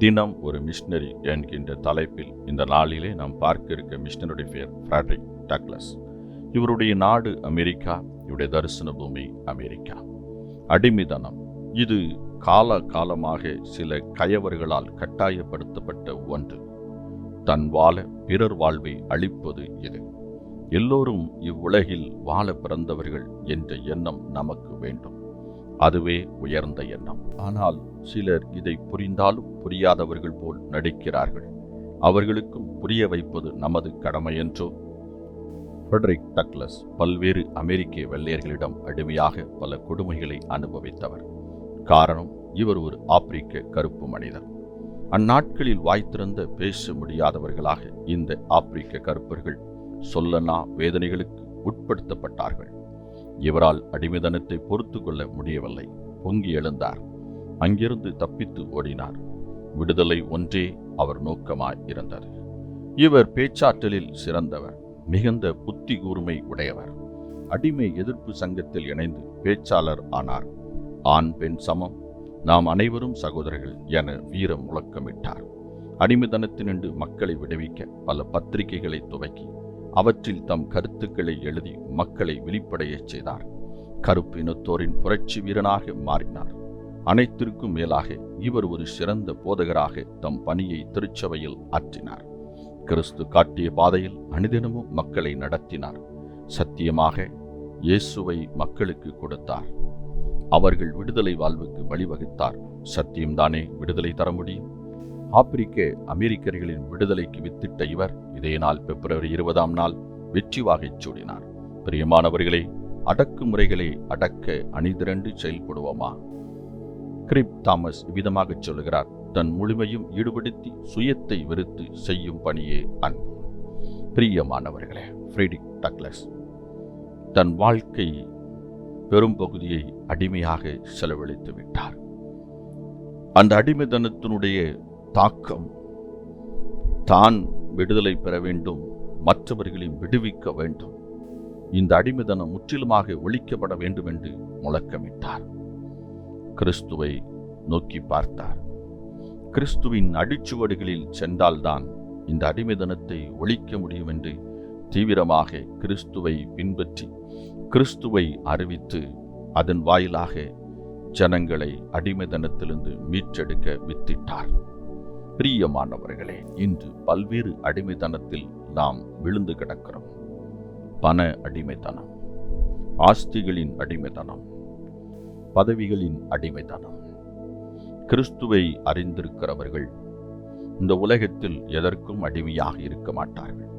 தினம் ஒரு மிஷினரி என்கின்ற தலைப்பில் இந்த நாளிலே நாம் பார்க்க இருக்க மிஷினருடைய பேர் ஃப்ராட்ரிக் டக்லஸ் இவருடைய நாடு அமெரிக்கா இவருடைய தரிசன பூமி அமெரிக்கா. அடிமைதனம் இது கால காலமாக சில கயவர்களால் கட்டாயப்படுத்தப்பட்ட ஒன்று. தன் வாழ பிறர் வாழ்வை அழிப்பது இது. எல்லோரும் இவ்வுலகில் வாழ பிறந்தவர்கள் என்ற எண்ணம் நமக்கு வேண்டும். அதுவே உயர்ந்த எண்ணம். ஆனால் சிலர் இதை புரிந்தாலும் புரியாதவர்கள் போல் நடிக்கிறார்கள். அவர்களுக்கும் புரிய வைப்பது நமது கடமை என்றோ? ஃப்ரெட்ரிக் டக்லஸ் பல்வேறு அமெரிக்க வெள்ளையர்களிடம் அடிமையாக பல கொடுமைகளை அனுபவித்தவர். காரணம் இவர் ஒரு ஆப்பிரிக்க கருப்பு மனிதர். அந்நாட்களில் வாய்த்திருந்த பேச முடியாதவர்களாக இந்த ஆப்பிரிக்க கருப்பர்கள் சொல்லனா வேதனைகளுக்கு உட்படுத்தப்பட்டார்கள். இவரால் அடிமைதனத்தை பொறுத்து கொள்ள முடியவில்லை. பொங்கி எழுந்தார். அங்கிருந்து தப்பித்து ஓடினார். விடுதலை ஒன்றே அவர் நோக்கமாய் இருந்தது. இவர் பேச்சாற்றலில் சிறந்தவர் மிகுந்த புத்தி கூர்மை உடையவர். அடிமை எதிர்ப்பு சங்கத்தில் இணைந்து பேச்சாளர் ஆனார். ஆண் பெண் சமம். நாம் அனைவரும் சகோதரர்கள் என வீரம் முழக்கமிட்டார். அடிமைதனத்தினின்று மக்களை விடுவிக்க பல பத்திரிகைகளை துவக்கி அவற்றில் தம் கருத்துக்களை எழுதி மக்களை வெளிப்படையச் செய்தார். கருப்பு இனத்தோரின் புரட்சி வீரனாக மாறினார். அனைத்திற்கும் மேலாக இவர் ஒரு சிறந்த போதகராக தம் பணியை திருச்சபையில் ஆற்றினார். கிறிஸ்து காட்டிய பாதையில் அனுதினமும் மக்களை நடத்தினார். சத்தியமாக இயேசுவை மக்களுக்கு கொடுத்தார். அவர்கள் விடுதலை வாழ்வுக்கு வழிவகுத்தார். சத்தியம்தானே விடுதலை தர முடியும்? ஆப்பிரிக்க அமெரிக்கர்களின் விடுதலைக்கு வித்திட்ட இவர் இதே நாள் பிப்ரவரி இருபதாம் நாள் வெற்றி வாகைச் சூடினார். பிரியமானவர்களே அடக்குமுறைகளை அடக்க அணிதிரண்டு செயல்படுவோமா? கிரிப் தாமஸ் இவ்விதமாகச் சொல்லுகிறார் தன் முழுமையும் ஈடுபடுத்தி சுயத்தை வெறுத்து செய்யும் பணியே அன்பு. பிரியமானவர்களே ஃப்ரீடிக் டக்லஸ் தன் வாழ்க்கை பெரும்பகுதியை அடிமையாக செலவழித்து விட்டார் அந்த அடிமைதனத்தினுடைய தாக்கம். தான் விடுதலை பெற வேண்டும் மற்றவர்களையும் விடுவிக்க வேண்டும். இந்த அடிமைதனம் முற்றிலுமாக ஒழிக்கப்பட வேண்டும் என்று முழக்கமிட்டார். கிறிஸ்துவை நோக்கி பார்த்தார். கிறிஸ்துவின் அடிச்சுவடுகளில் சென்றால்தான் இந்த அடிமைதனத்தை ஒழிக்க முடியும் என்று தீவிரமாக கிறிஸ்துவை பின்பற்றி கிறிஸ்துவை அறிவித்து அதன் வாயிலாக ஜனங்களை அடிமைதனத்திலிருந்து மீட்டெடுக்க வித்திட்டார். பிரியமானவர்களே இன்று பல்வேறு அடிமைத்தனத்தில் நாம் விழுந்து கிடக்கிறோம். பண அடிமைத்தனம் ஆஸ்திகளின் அடிமைத்தனம் பதவிகளின் அடிமைத்தனம். கிறிஸ்துவை அறிந்திருக்கிறவர்கள் இந்த உலகத்தில் எதற்கும் அடிமையாக இருக்க மாட்டார்கள்.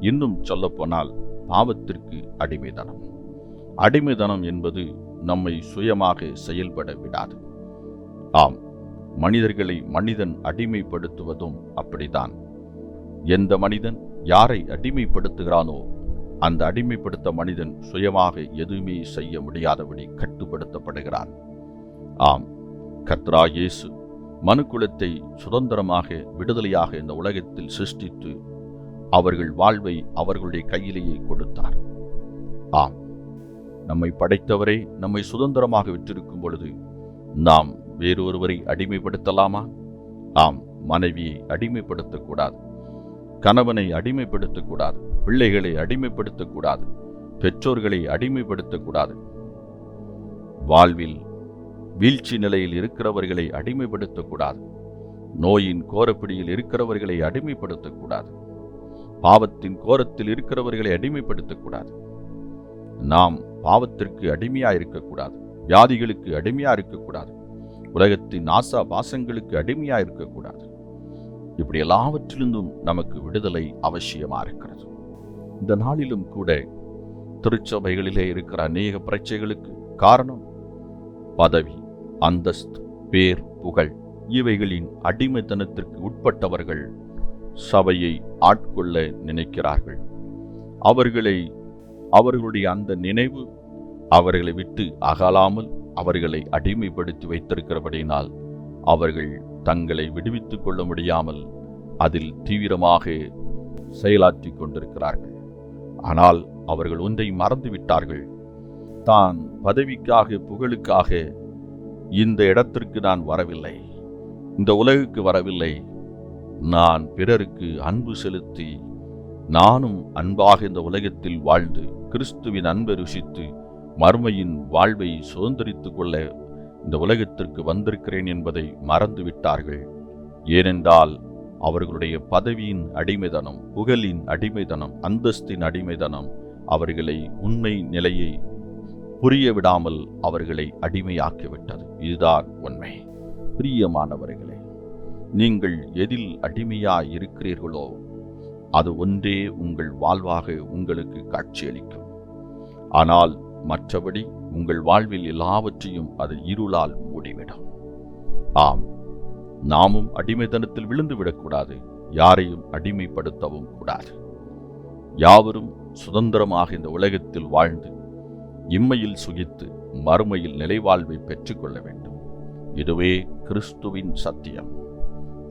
இன்னும் சொல்லப்போனால் பாவத்திற்கு அடிமைதனம் அடிமைதனம் என்பது நம்மை சுயமாக செயல்பட விடாது. ஆம் மனிதர்களை மனிதன் அடிமைப்படுத்துவதும் அப்படிதான் எந்த மனிதன் யாரை அடிமைப்படுத்துகிறானோ அந்த அடிமைப்படுத்த மனிதன் சுயமாக எதுவுமே செய்ய முடியாதபடி கட்டுப்படுத்தப்படுகிறான். ஆம் கத்ரா இயேசு மனுக்குலத்தை சுதந்திரமாக விடுதலையாக இந்த உலகத்தில் சிருஷ்டித்து அவர்கள் வாழ்வை அவர்களுடைய கையிலேயே கொடுத்தார். ஆம் நம்மை படைத்தவரே நம்மை சுதந்திரமாக விற்றிருக்கும் பொழுது நாம் வேறொருவரை அடிமைப்படுத்தலாமா? ஆம் மனைவியை அடிமைப்படுத்தக்கூடாது. கணவனை அடிமைப்படுத்தக்கூடாது. பிள்ளைகளை அடிமைப்படுத்தக்கூடாது. பெற்றோர்களை அடிமைப்படுத்தக்கூடாது. வாழ்வில் வீழ்ச்சி நிலையில் இருக்கிறவர்களை அடிமைப்படுத்தக்கூடாது. நோயின் கோரப்பிடியில் இருக்கிறவர்களை அடிமைப்படுத்தக்கூடாது. பாவத்தின் கோரத்தில் இருக்கிறவர்களை அடிமைப்படுத்தக்கூடாது. நாம் பாவத்திற்கு அடிமையா இருக்கக்கூடாது வியாதிகளுக்கு அடிமையா இருக்கக்கூடாது உலகத்தின் ஆசா பாசங்களுக்கு அடிமையா இருக்கக்கூடாது இப்படி எல்லாவற்றிலிருந்தும் நமக்கு விடுதலை அவசியமா இருக்கிறது இந்த நாளிலும் கூட திருச்சபைகளிலே இருக்கிற அநேக பிரச்சைகளுக்கு காரணம் பதவி அந்தஸ்து பேர் புகழ் இவைகளின் அடிமைத்தனத்திற்கு உட்பட்டவர்கள் சபையை ஆட்கொள்ள நினைக்கிறார்கள். அவர்களை அவர்களுடைய அந்த நினைவு அவர்களை விட்டு அகலாமல் அவர்களை அடிமைப்படுத்தி வைத்திருக்கிறபடியினால் அவர்கள் தங்களை விடுவித்துக் கொள்ள முடியாமல் அதில் தீவிரமாக செயலாற்றிக் கொண்டிருக்கிறார்கள். ஆனால் அவர்கள் ஒன்றை மறந்துவிட்டார்கள். தான் பதவிக்காக புகழுக்காக இந்த இடத்திற்கு நான் வரவில்லை. இந்த உலகுக்கு வரவில்லை. நான் பிறருக்கு அன்பு செலுத்தி நானும் அன்பாக இந்த உலகத்தில் வாழ்ந்து கிறிஸ்துவின் அன்பை ருசித்து மர்மையின் வாழ்வை சுதந்திரித்து கொள்ள இந்த உலகத்திற்கு வந்திருக்கிறேன் என்பதை மறந்துவிட்டார்கள். ஏனென்றால் அவர்களுடைய பதவியின் அடிமைதனம் புகழின் அடிமைதனம் அந்தஸ்தின் அடிமைதனம் அவர்களை உண்மை நிலையை புரிய விடாமல் அவர்களை அடிமையாக்கிவிட்டது. இதுதான் உண்மை. பிரியமானவர்களே நீங்கள் எதில் அடிமையாய் இருக்கிறீர்களோ அது ஒன்றே உங்கள் வாழ்வாக உங்களுக்கு காட்சியளிக்கும். ஆனால் மற்றபடி உங்கள் வாழ்வில் எல்லாவற்றையும் அது இருளால் மூடிவிடும். ஆம் நாமும் அடிமைத்தனத்தில் விழுந்து விடக்கூடாது யாரையும் அடிமைப்படுத்தவும் கூடாது. யாவரும் சுதந்திரமாக இந்த உலகத்தில் வாழ்ந்து இம்மையில் சுகித்து மறுமையில் நிலைவாழ்வை பெற்றுக்கொள்ள வேண்டும். இதுவே கிறிஸ்துவின் சத்தியம்.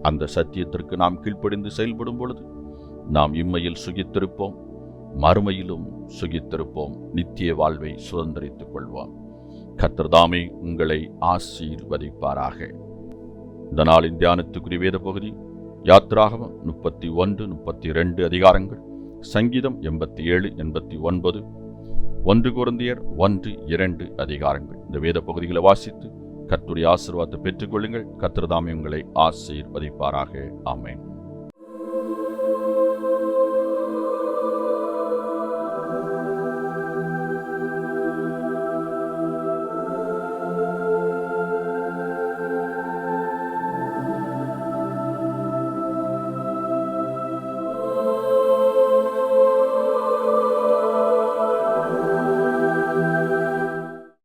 அந்த சத்தியத்திற்கு நாம் கீழ்ப்படிந்து செயல்படும் பொழுது நாம் இம்மையில் சுகித்திருப்போம் மறுமையிலும் சுகித்திருப்போம். நித்திய வாழ்வை சுதந்திரித்துக் கொள்வோம். கர்த்தர்தாமே உங்களை ஆசீர்வதிப்பாராக. இந்த நாளின் தியானத்துக்குரிய வேத பகுதி யாத்ராகமம் முப்பத்தி ஒன்று முப்பத்தி ரெண்டு அதிகாரங்கள் சங்கீதம் எண்பத்தி ஏழு எண்பத்தி ஒன்பது ஒன்று குருந்தியர் ஒன்று இரண்டு அதிகாரங்கள். இந்த வேத பகுதிகளை வாசித்து கத்துடைய ஆசீர்வாதத்தை பெற்றுக்கொள்ளுங்கள். கத்திரதாமை உங்களை ஆசீர்வதிப்பாராக. ஆமேன்.